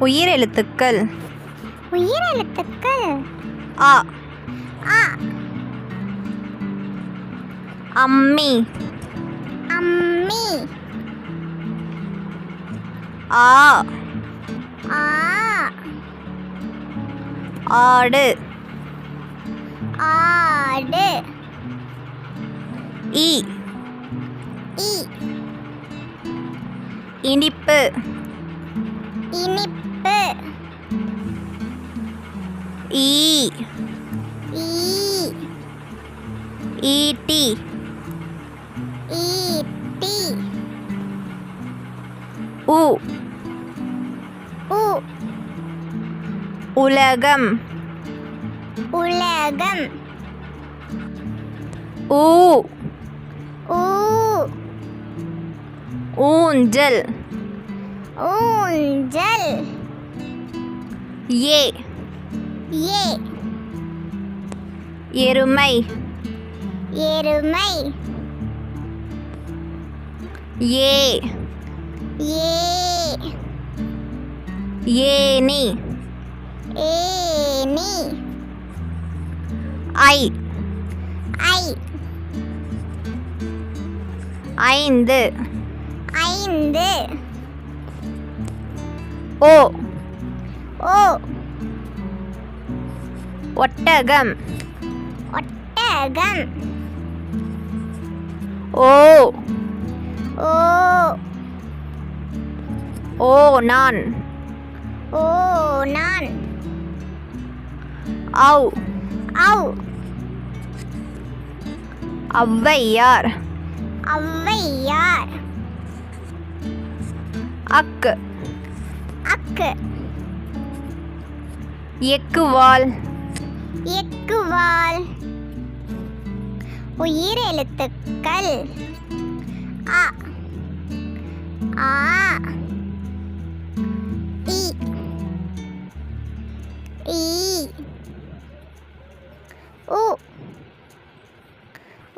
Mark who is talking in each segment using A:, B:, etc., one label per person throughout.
A: உயிரெழுத்துக்கள்.
B: உயிரெழுத்துக்கள்?
A: அ
B: அ
A: அம்மி.
B: அம்மி.
A: ஆ.
B: ஆ.
A: ஆடு.
B: ஆடு.
A: இ
B: இ
A: இனிப்பு.
B: இனிப்பு.
A: ஈ. ஈட்டி.
B: ஈட்டி.
A: உ.
B: உ.
A: உலகம்.
B: உலகம்.
A: ஊ
B: ஊ
A: ஊஞ்சல்.
B: ஊஞ்சல்.
A: ஏ.
B: ஏ.
A: எருமை.
B: எருமை.
A: ஏ.
B: ஏ.
A: ஏனி
B: ஏனி
A: ஐ.
B: ஐ.
A: ஐந்து.
B: ஐந்து.
A: ஓ.
B: ஓ.
A: ஒட்டகம்.
B: ஒட்டகம்.
A: ஓ.
B: ஓ.
A: ஓ நான்.
B: ஓ நான்.
A: ஔ.
B: ஔ.
A: ஔவையார்.
B: ஔவையார்.
A: அக்கு.
B: அக்கு.
A: எக்குவால்
B: எக்குவால் உயிரெழுத்துக்கள். அ ஆ இ ஈ உ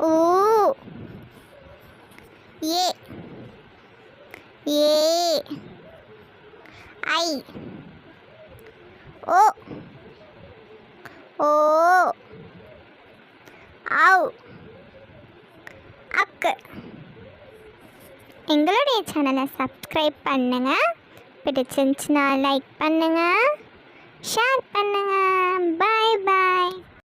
B: ஊ ஏ ஏ ஐ. ஓ. ஓ. ஔ அக்கு. எங்களுடைய சேனலை சப்ஸ்கிரைப் பண்ணுங்கள் பிடிச்சிருந்துச்சுன்னா லைக் பண்ணுங்கள் ஷேர் பண்ணுங்கள் பாய் பாய்